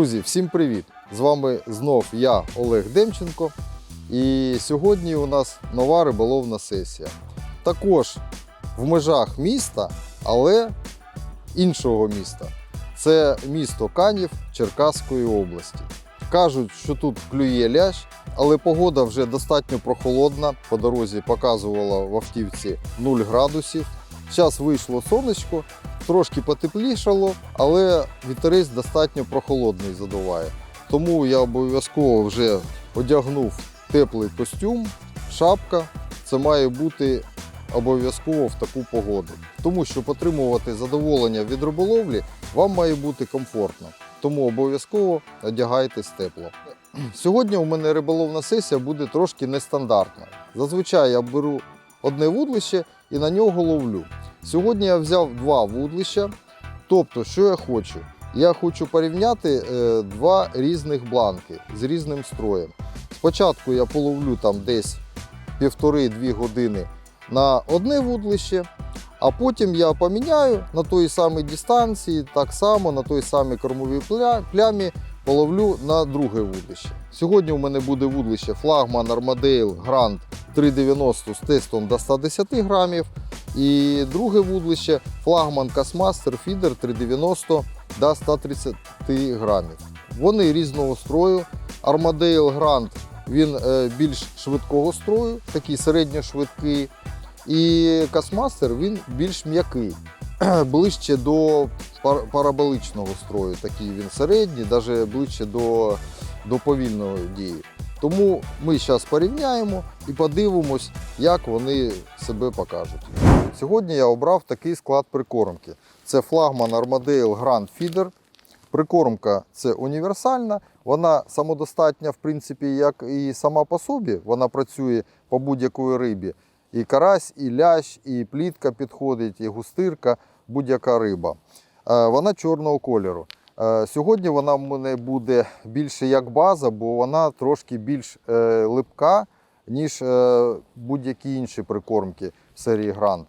Друзі, всім привіт! З вами знов я, Олег Демченко. І сьогодні у нас нова риболовна сесія. Також в межах міста, але іншого міста. Це місто Канів Черкаської області. Кажуть, що тут клює лящ, але погода вже достатньо прохолодна. По дорозі показувала в автівці 0 градусів. Зараз вийшло сонечко, трошки потеплішало, але вітерець достатньо прохолодний задуває. Тому я обов'язково вже одягнув теплий костюм, шапка. Це має бути обов'язково в таку погоду. Тому що отримувати задоволення від риболовлі вам має бути комфортно. Тому обов'язково одягайтесь тепло. Сьогодні у мене риболовна сесія буде трошки нестандартна. Зазвичай я беру одне вудлище і на нього ловлю. Сьогодні я взяв два вудлища. Тобто, що я хочу? Я хочу порівняти е, два різних бланки з різним строєм. Спочатку я половлю там десь півтори-дві години на одне вудлище, а потім я поміняю на той самій дистанції, так само на той самій кормовій плямі половлю на друге вудлище. Сьогодні у мене буде вудлище флагман Armadale Grand 390 з тестом до 110 грамів. І друге вудлище флагман Касмастер Фідер 390 до 130 грамів. Вони різного строю. Armadale Grand він е, більш швидкого строю, такий середньошвидкий. І Касмастер він більш м'який, ближче до пар- параболичного строю. Такий він середній, навіть ближче до, до повільної дії. Тому ми зараз порівняємо і подивимось, як вони себе покажуть. Сьогодні я обрав такий склад прикормки. Це флагман Armadale Grand Feeder. Прикормка це універсальна, вона самодостатня, в принципі, як і сама по собі. Вона працює по будь-якої рибі. І карась, і лящ, і плітка підходить, і густирка, будь-яка риба. Е, Вона чорного кольору. Е, Сьогодні вона в мене буде більше як база, бо вона трошки більш е, липка, ніж е, будь-які інші прикормки серії Грант.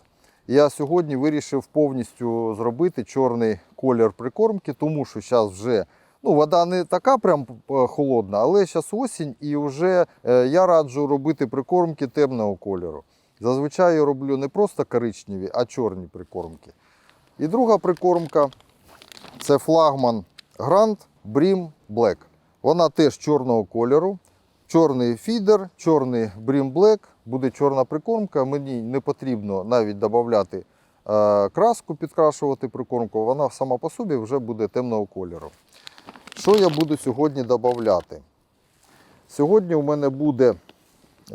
Я сьогодні вирішив повністю зробити чорний колір прикормки, тому що зараз вже ну, вода не така прям холодна, але зараз осінь і вже я раджу робити прикормки темного кольору. Зазвичай я роблю не просто коричневі, а чорні прикормки. І друга прикормка це флагман Grand Brim Black. Вона теж чорного кольору. Чорний фідер, чорний Brim Black, буде чорна прикормка. Мені не потрібно навіть додати е, краску, підкрашувати прикормку. Вона сама по собі вже буде темного кольору. Що я буду сьогодні додати? Сьогодні у мене буде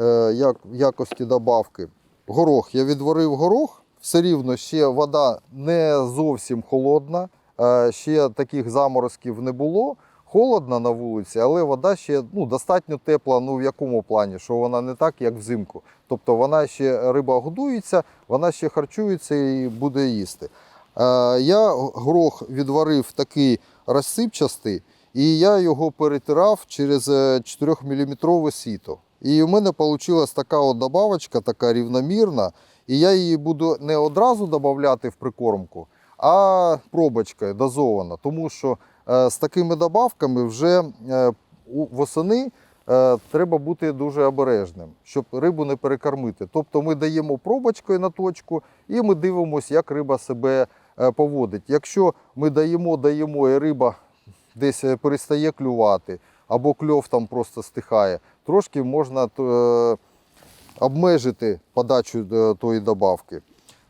е, як, якості добавки горох. Я відварив горох, все рівно ще вода не зовсім холодна, ще таких заморозків не було. Холодно на вулиці, але вода ще ну, достатньо тепла. Ну в якому плані, що вона не так, як взимку. Тобто вона ще риба годується, вона ще харчується і буде їсти. Е, я горох відварив такий розсипчастий, і я його перетирав через 4-мм сіто. І в мене вийшла така от добавочка, така рівномірна. І я її буду не одразу додавати в прикормку, а пробочкою дозовано. Тому що е, з такими добавками вже е, восени е, треба бути дуже обережним, щоб рибу не перекормити. Тобто ми даємо пробочкою на точку і ми дивимося, як риба себе поводить. Якщо ми даємо, даємо і риба десь перестає клювати, або кльов там просто стихає, трошки можна обмежити подачу тої добавки.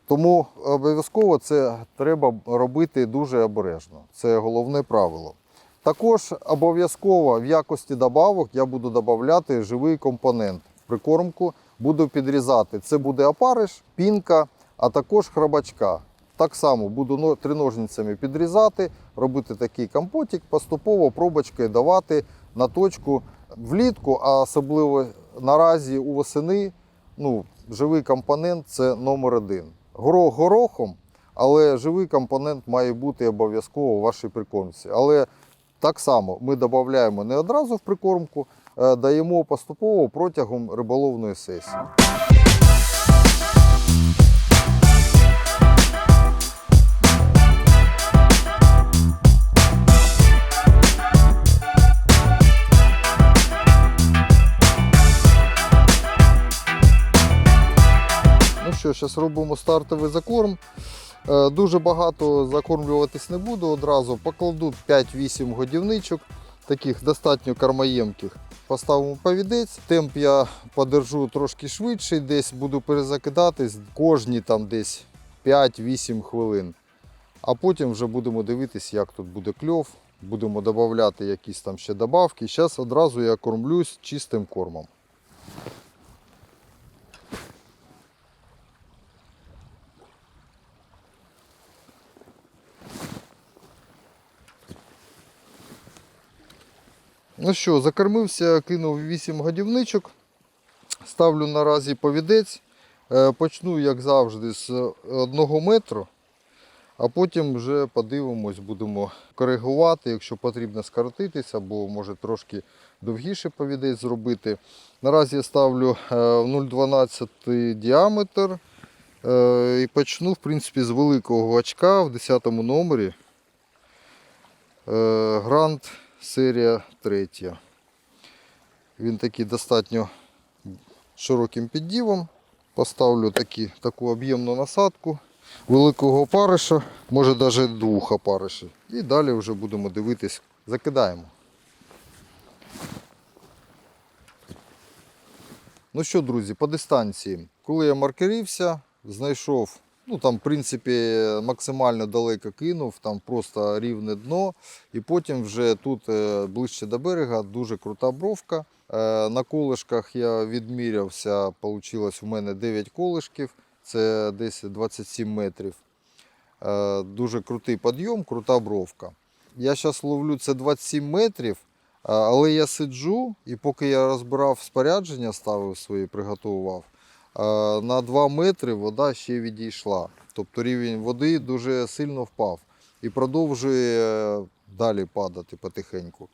Тому обов'язково це треба робити дуже обережно. Це головне правило. Також обов'язково в якості добавок я буду додавати живий компонент в прикормку, буду підрізати. Це буде опариш, пінка, а також храбачка. Так само буду триножницями підрізати, робити такий компотик, поступово пробочкою давати на точку влітку, а особливо наразі у восени. Ну, живий компонент це номер один. Горох горохом, але живий компонент має бути обов'язково у вашій прикормці. Але так само ми додаємо не одразу в прикормку, е, даємо поступово протягом риболовної сесії. Зараз робимо стартовий закорм. Е, Дуже багато закормлюватись не буду одразу. Покладу 5-8 годівничок, таких достатньо кормоємких. Поставимо повідець. Темп я подержу трошки швидший, десь буду перезакидатись кожні там десь 5-8 хвилин. А потім вже будемо дивитись, як тут буде кльов. Будемо додавати якісь там ще добавки. Зараз одразу я кормлюсь чистим кормом. Ну що, закормився, кинув 8 годівничок. Ставлю наразі повідець. Е, Почну, як завжди, з 1 метру, а потім вже подивимось, будемо коригувати, якщо потрібно скоротитися, або може трошки довгіше повідець зробити. Наразі я ставлю е, 0,12 діаметр е, і почну в принципі, з великого гачка в 10 номері. Е, Грант серія 3. Він такий достатньо широким піддівом. Поставлю такі, таку об'ємну насадку великого опариша, може навіть двох опаришів. І далі вже будемо дивитись, закидаємо. Ну що, друзі, по дистанції. Коли я маркерився, знайшов, ну там, в принципі, максимально далеко кинув, там просто рівне дно. І потім вже тут е, ближче до берега дуже крута бровка. Е, На колишках я відмірявся, вийшло у мене 9 колишків, це десь 27 метрів. Е, Дуже крутий підйом, крута бровка. Я зараз ловлю це 27 метрів, але я сиджу і поки я розбирав спорядження, ставив свої, приготував, на 2 метри вода ще відійшла. Тобто рівень води дуже сильно впав і продовжує е, далі падати потихеньку.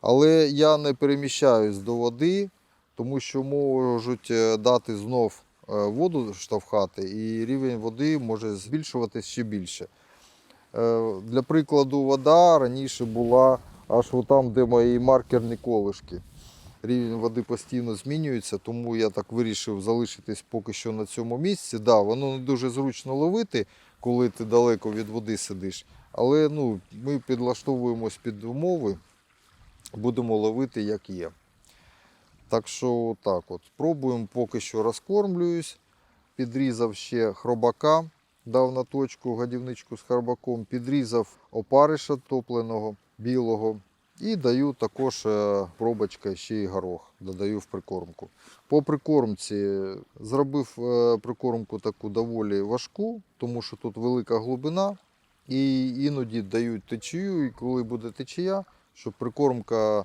Але я не переміщаюсь до води, тому що можуть е, дати знов е, воду штовхати, і рівень води може збільшуватись ще більше. Е, Для прикладу, вода раніше була аж там, де мої маркерні колишки. Рівень води постійно змінюється, тому я так вирішив залишитись поки що на цьому місці. Да, воно не дуже зручно ловити, коли ти далеко від води сидиш. Але ну, ми підлаштовуємось під умови, будемо ловити як є. Так що так от. Пробуємо поки що розкормлююсь. Підрізав ще хробака, дав на точку годівничку з хробаком, підрізав опариша топленого білого. І даю також е, пробочка ще й горох, додаю в прикормку. По прикормці зробив е, прикормку таку доволі важку, тому що тут велика глибина. І іноді дають течію, і коли буде течія, щоб прикормка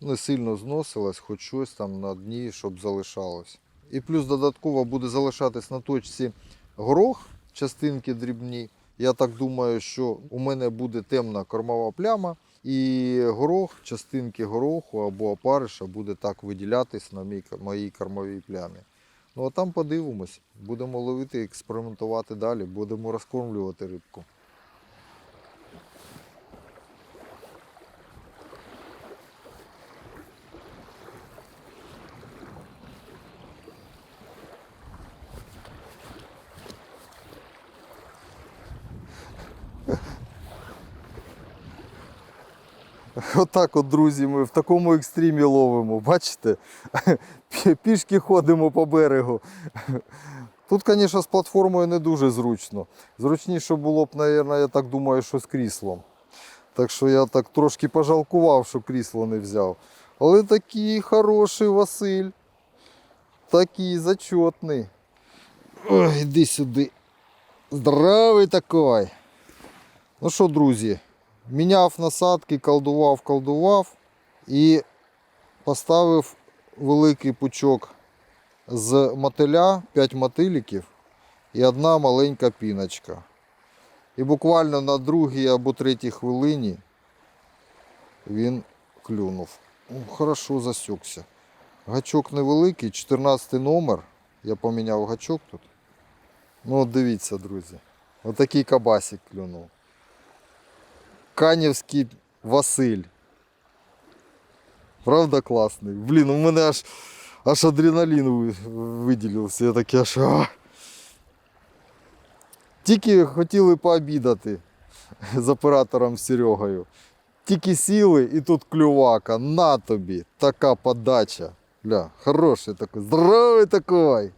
не сильно зносилась, хоч щось там на дні, щоб залишалось. І плюс додатково буде залишатись на точці горох, частинки дрібні. Я так думаю, що у мене буде темна кормова пляма, і горох, частинки гороху або опариша буде так виділятись на моїй кормовій плямі. Ну а там подивимось, будемо ловити, експериментувати далі, будемо розкормлювати рибку. Отак от, друзі, ми в такому екстримі ловимо. Бачите? Пішки ходимо по берегу. Тут, звісно, з платформою не дуже зручно. Зручніше було б, мабуть, я так думаю, що з кріслом. Так що я так трошки пожалкував, що крісло не взяв. Але такий хороший Василь. Такий зачетний. Ой, іди сюди. Здравий такой. Ну що, друзі, міняв насадки, колдував, колдував і поставив великий пучок з мотиля, 5 мотиліків і одна маленька піночка. І буквально на другій або третій хвилині він клюнув. О, Хорошо засікся. Гачок невеликий, 14 номер. Я поміняв гачок тут. Ну от дивіться, друзі. Отакий кабасик клюнув. Канівський Василь. Правда класний? Блін, у мене аж, аж адреналін виділився. Я такий аж. А! Тільки хотіли пообідати з оператором Серегою. Тільки сіли і тут клювака. На тобі. Така подача. Бля, хороший такий, здоровий такий.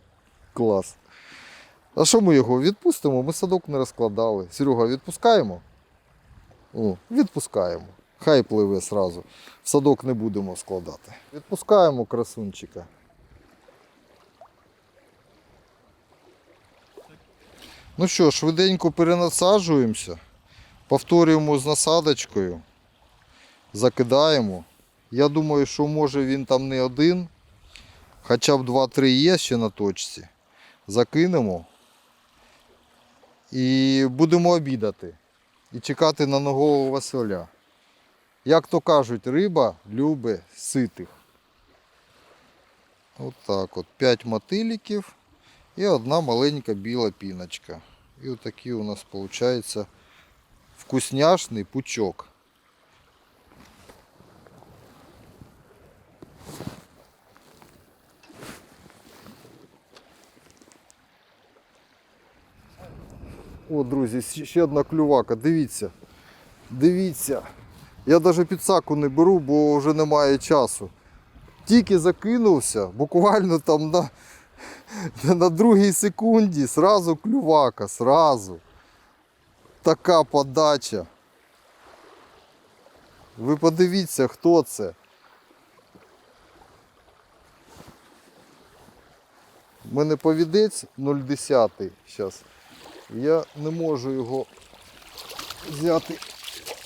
Клас. А що ми його відпустимо? Ми садок не розкладали. Серега, відпускаємо? О, відпускаємо. Хай пливе сразу. В садок не будемо складати. Відпускаємо красунчика. Ну що, швиденько перенасаджуємося. Повторюємо з насадочкою. Закидаємо. Я думаю, що може він там не один. Хоча б 2-3 є ще на точці. Закинемо. І будемо обідати. І чекати на ногового Василя. Як то кажуть, риба любить ситих. От так от. 5 мотиліків і одна маленька біла піночка. І отакий у нас виходить вкусняшний пучок. О, друзі, ще- одна клювака. Дивіться. Дивіться. Я навіть підсаку не беру, бо вже немає часу. Тільки закинувся, буквально там на, на другій секунді сразу клювака, сразу. Така подача. Ви подивіться, хто це. У мене повідець 0,10 зараз. Я не можу його взяти,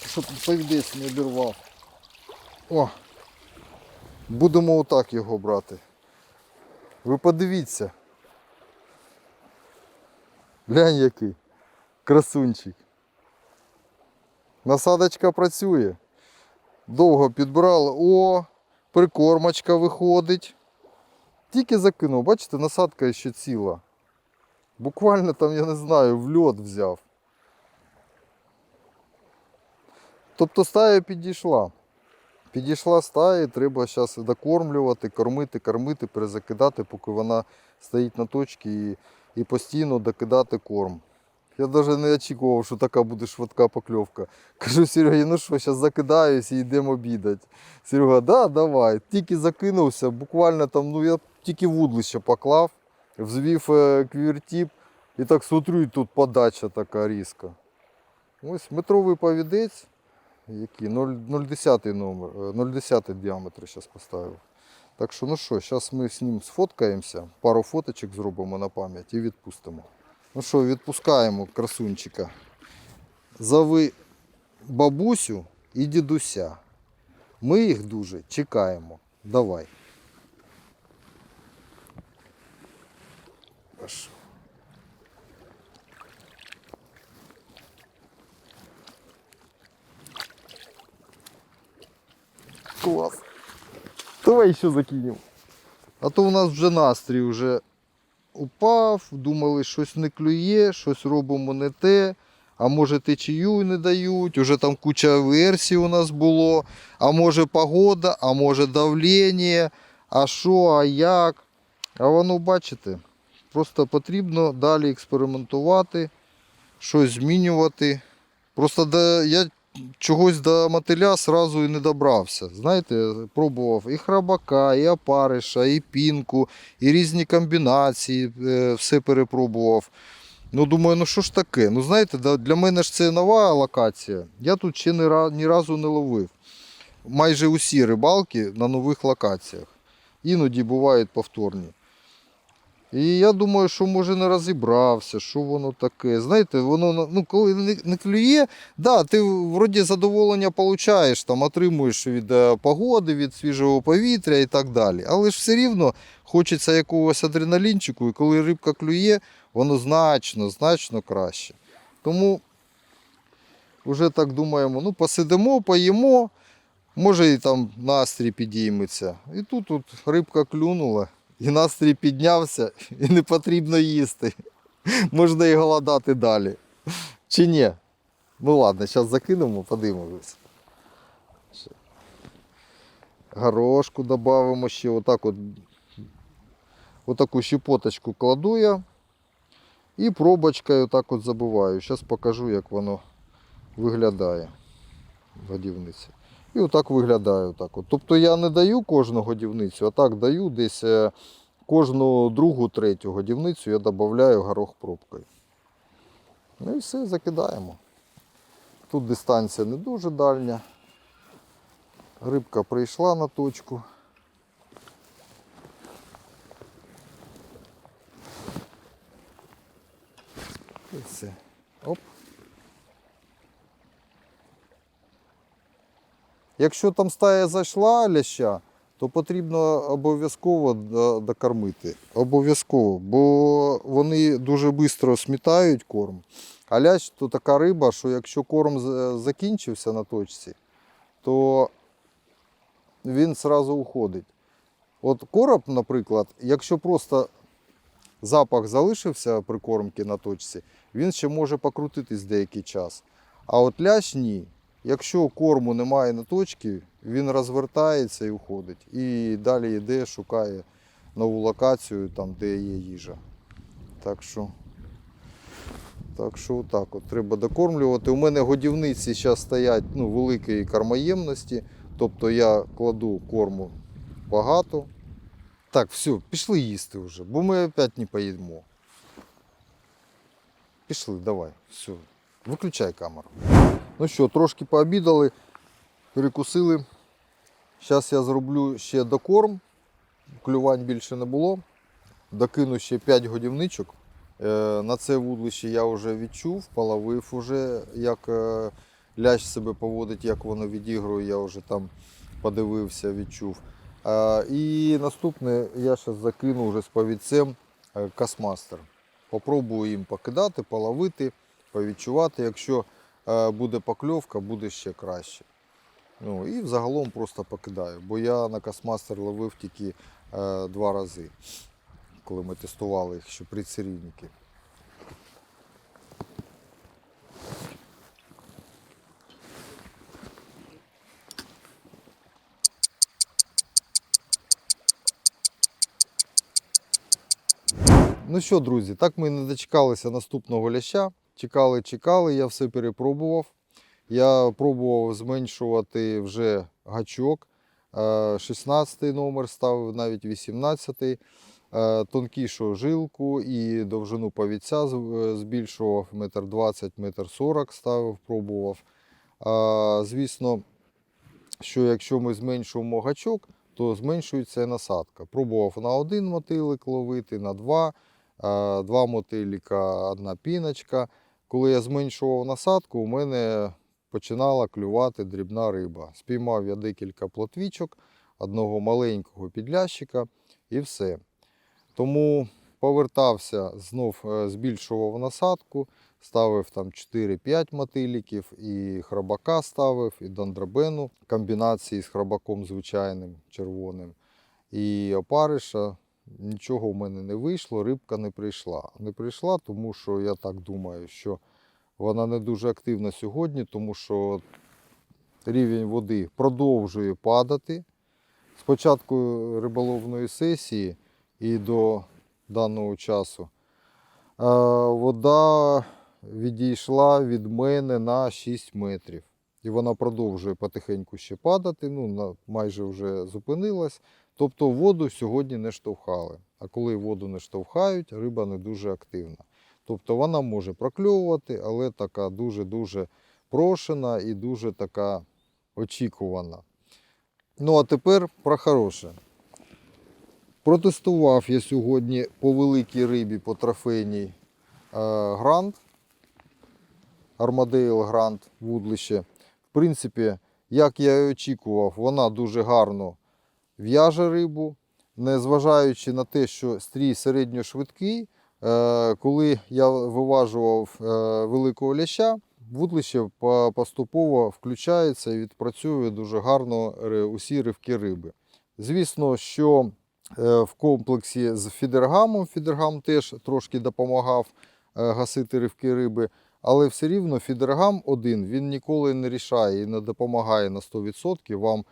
щоб повідець не обірвав. О! Будемо отак його брати. Ви подивіться. Глянь який. Красунчик. Насадочка працює. Довго підбирали. О, прикормочка виходить. Тільки закинув, бачите, насадка ще ціла. Буквально там, я не знаю, в льот взяв. Тобто стая підійшла. Підійшла стая, треба зараз докормлювати, кормити, кормити, перезакидати, поки вона стоїть на точці і, і постійно докидати корм. Я навіть не очікував, що така буде швидка покльовка. Кажу, Серегі, ну що, зараз закидаюсь і йдемо обідати. Серега, да, давай. Тільки закинувся, буквально там, ну я тільки вудлище поклав, взвів е, квіртіп і так смотрю, і тут подача така різка. Ось метровий повідець, який 0,10 номер, е, 0,10 діаметр зараз поставив. Так що, ну що, зараз ми з ним сфоткаємося, пару фоточок зробимо на пам'ять і відпустимо. Ну що, відпускаємо красунчика. Зови бабусю і дідуся. Ми їх дуже чекаємо. Давай. Аж. Клас. Давай еще закинем. А то у нас вже настрій вже упав, думали, щось не клює, щось робимо не те. А може течію не дають, уже там куча версій у нас було. А може погода, а може давлення, а що, а як. А воно, бачите, просто потрібно далі експериментувати, щось змінювати. Просто до, я чогось до мотиля сразу і не добрався. Знаєте, пробував і храбака, і опариша, і пінку, і різні комбінації, е, все перепробував. Ну, думаю, ну що ж таке? Ну, знаєте, для мене ж це нова локація. Я тут ще ні, ні разу не ловив. Майже усі рибалки на нових локаціях. Іноді бувають повторні. І я думаю, що може не розібрався, що воно таке. Знаєте, воно ну, коли не, не клює, да, ти вроді задоволення получаєш, там, отримуєш від е, погоди, від свіжого повітря і так далі. Але ж все рівно хочеться якогось адреналінчику, і коли рибка клює, воно значно, значно краще. Тому вже так думаємо, ну посидимо, поїмо, може і там настрій підійметься. І тут, тут рибка клюнула, і настрій піднявся, і не потрібно їсти. Можна і голодати далі. Чи ні? Ну ладно, зараз закинемо, подивимось. Горошку додамо ще отак от. Отаку щепоточку кладу я. І пробочкою так от забиваю. Зараз покажу, як воно виглядає годівниця. І отак виглядає. Отак от. Тобто я не даю кожну годівницю, а так даю десь е, кожну другу, третю годівницю я додаю горох пробкою. Ну і все, закидаємо. Тут дистанція не дуже дальня. Рибка прийшла на точку. І все. Оп. Якщо там стая зайшла ляща, то потрібно обов'язково докормити. Обов'язково, бо вони дуже швидко смітають корм. А лящ то така риба, що якщо корм закінчився на точці, то він одразу уходить. От короб, наприклад, якщо просто запах залишився прикормки на точці, він ще може покрутитись деякий час. А от лящ ні. Якщо корму немає на точці, він розвертається і уходить. І далі йде, шукає нову локацію, там, де є їжа. Так що, так що так от треба докормлювати. У мене годівниці зараз стоять ну, великої кормоємності, тобто я кладу корму багато. Так, все, пішли їсти вже, бо ми опять не поїдемо. Пішли, давай, все. Виключай камеру. Ну що, трошки пообідали, перекусили. Зараз я зроблю ще докорм. Клювань більше не було. Докину ще 5 годівничок. Е, На це вудлище я вже відчув, половив уже, як е, лящ себе поводить, як воно відігрує, я вже там подивився, відчув. Е, І наступне я зараз закину вже з повідцем касмастер. Попробую їм покидати, половити, повідчувати. Якщо буде покльовка, буде ще краще. Ну і взагалом просто покидаю, бо я на касмастер ловив тільки е, два рази, коли ми тестували їх ще прицерівники. Ну що, друзі, так ми не дочекалися наступного ляща. Чекали, чекали, я все перепробував. Я пробував зменшувати вже гачок. 16 номер ставив, навіть 18. Е, Тонкішу жилку і довжину повідця е, збільшував метр 20, метр 40 ставив, пробував. Е, Звісно, що якщо ми зменшуємо гачок, то зменшується насадка. Пробував на один мотилик ловити, на два, е, два мотиліка, одна піночка. Коли я зменшував насадку, у мене починала клювати дрібна риба. Спіймав я декілька плотвічок, одного маленького підлящика і все. Тому повертався, знов е, збільшував насадку, ставив там 4-5 мотиліків, і храбака ставив, і дондробену комбінації з храбаком звичайним червоним. І опариша нічого в мене не вийшло, рибка не прийшла. Не прийшла, тому що я так думаю, що вона не дуже активна сьогодні, тому що рівень води продовжує падати. З початку риболовної сесії і до даного часу е, вода відійшла від мене на 6 метрів. І вона продовжує потихеньку ще падати, ну, майже вже зупинилась. Тобто воду сьогодні не штовхали. А коли воду не штовхають, риба не дуже активна. Тобто вона може прокльовувати, але така дуже-дуже прошена і дуже така очікувана. Ну а тепер про хороше. Протестував я сьогодні по великій рибі, по трофейній е, грант, Армадейл Грант вудлище. В принципі, як я і очікував, вона дуже гарно в'яже рибу, незважаючи на те, що стрій середньошвидкий, е, коли я виважував е, великого ляща, вудлище поступово включається і відпрацьовує дуже гарно усі ривки риби. Звісно, що е, в комплексі з фідергамом, фідергам теж трошки допомагав гасити ривки риби, але все рівно фідергам один він ніколи не рішає і не допомагає на 100% вам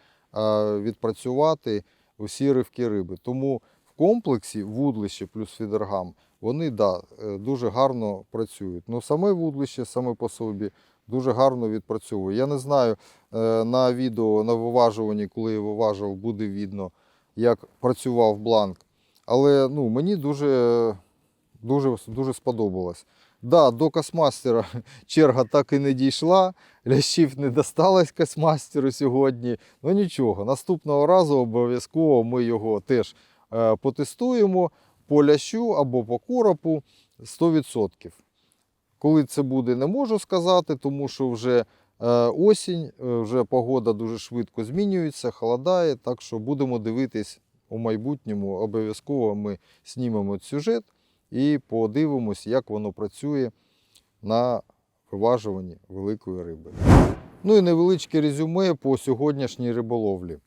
відпрацювати усі ривки риби. Тому в комплексі вудлище плюс фідергам, вони да, е, дуже гарно працюють. Ну, саме вудлище саме по собі дуже гарно відпрацьовує. Я не знаю, е, на відео на виважуванні, коли я виважував, буде видно, як працював бланк. Але ну, мені дуже, дуже, дуже сподобалось. Да, до космастера черга так і не дійшла. Лящів не досталось космастеру сьогодні. Ну нічого, наступного разу обов'язково ми його теж е, потестуємо по лящу або по коропу 100%. Коли це буде, не можу сказати, тому що вже е, осінь, е, вже погода дуже швидко змінюється, холодає. Так що будемо дивитись у майбутньому. Обов'язково ми знімемо сюжет і подивимось, як воно працює на виважуванні великої риби. Ну і невеличке резюме по сьогоднішній риболовлі.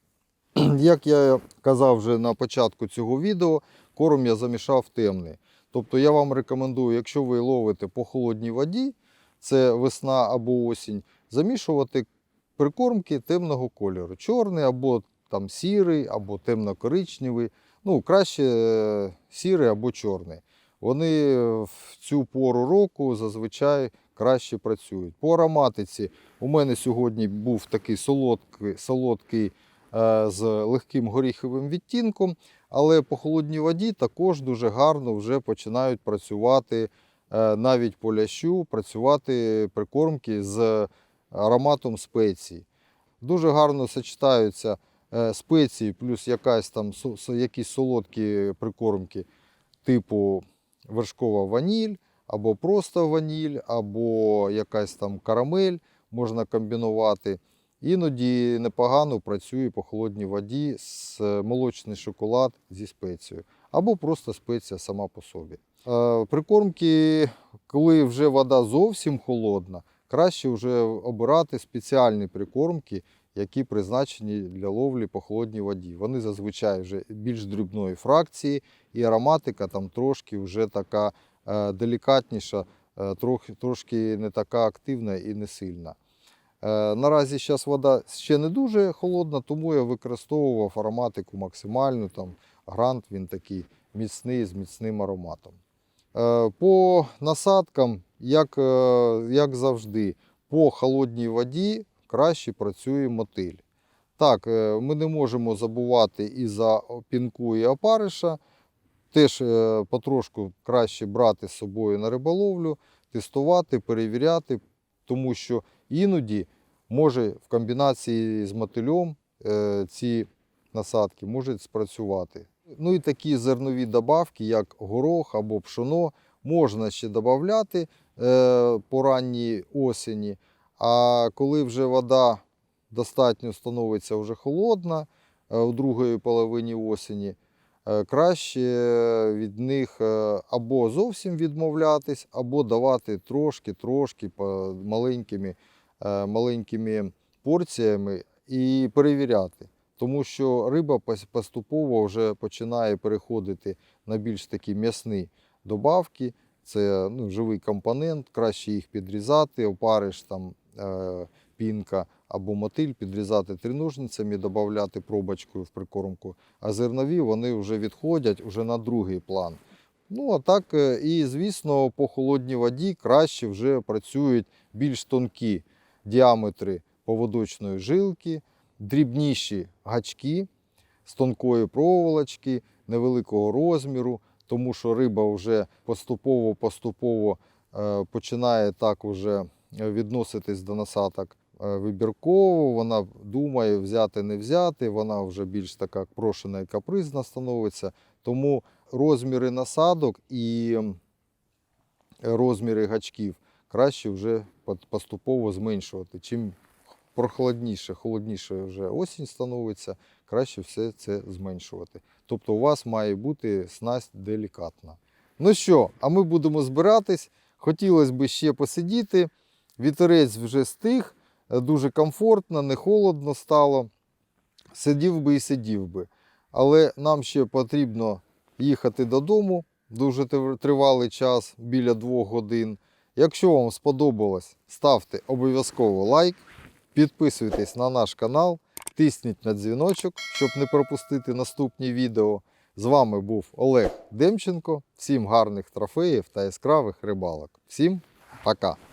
Як я казав вже на початку цього відео, корм я замішав темний. Тобто я вам рекомендую, якщо ви ловите по холодній воді, це весна або осінь, замішувати прикормки темного кольору. Чорний або там сірий, або темно-коричневий. Ну, краще е, сірий або чорний. Вони в цю пору року зазвичай краще працюють. По ароматиці у мене сьогодні був такий солодкий, солодкий е, з легким горіховим відтінком, але по холодній воді також дуже гарно вже починають працювати е, навіть по лящу, працювати прикормки з ароматом спецій. Дуже гарно сочетаються е, спеції, плюс якась там якісь солодкі прикормки, типу вершкова ваніль, або просто ваніль, або якась там карамель можна комбінувати. Іноді непогано працює по холодній воді з молочний шоколад зі спецією, або просто спеція сама по собі. Е, Прикормки, коли вже вода зовсім холодна, краще вже обирати спеціальні прикормки, які призначені для ловлі по холодній воді. Вони зазвичай вже більш дрібної фракції, і ароматика там трошки вже така е, делікатніша, е, трошки не така активна і не сильна. Е, Наразі зараз вода ще не дуже холодна, тому я використовував ароматику максимальну. Там грант він такий міцний з міцним ароматом. По насадкам, як, як завжди, по холодній воді краще працює мотиль. Так, е, ми не можемо забувати і за пінку і опариша. Теж е, потрошку краще брати з собою на риболовлю, тестувати, перевіряти, тому що іноді може в комбінації з мотильом е, ці насадки можуть спрацювати. Ну і такі зернові добавки, як горох або пшоно, можна ще додати по ранній осені. А коли вже вода достатньо становиться вже холодна е, у другої половині осені, е, краще від них е, або зовсім відмовлятись, або давати трошки-трошки маленькими, маленькими порціями і перевіряти. Тому що риба поступово вже починає переходити на більш такі м'ясні добавки. Це ну, живий компонент, краще їх підрізати, опариш там пінка або мотиль, підрізати триножницями, додати пробочкою в прикормку. А зернові вони вже відходять вже на другий план. Ну, а так, е, і звісно, по холодній воді краще вже працюють більш тонкі діаметри поводочної жилки, дрібніші гачки з тонкої проволочки, невеликого розміру, тому що риба вже поступово-поступово е, починає так уже відноситись до насадок е, вибірково, вона думає взяти, не взяти, вона вже більш така прошена і капризна становиться. Тому розміри насадок і розміри гачків краще вже поступово зменшувати. Чим прохолодніше, холодніше вже осінь становиться, краще все це зменшувати. Тобто у вас має бути снасть делікатна. Ну що, а ми будемо збиратись. Хотілося б ще посидіти. Вітерець вже стих, дуже комфортно, не холодно стало. Сидів би і сидів би. Але нам ще потрібно їхати додому. Дуже тривалий час, біля двох годин. Якщо вам сподобалось, ставте обов'язково лайк, підписуйтесь на наш канал, тисніть на дзвіночок, щоб не пропустити наступні відео. З вами був Олег Демченко. Всім гарних трофеїв та яскравих рибалок. Всім пока!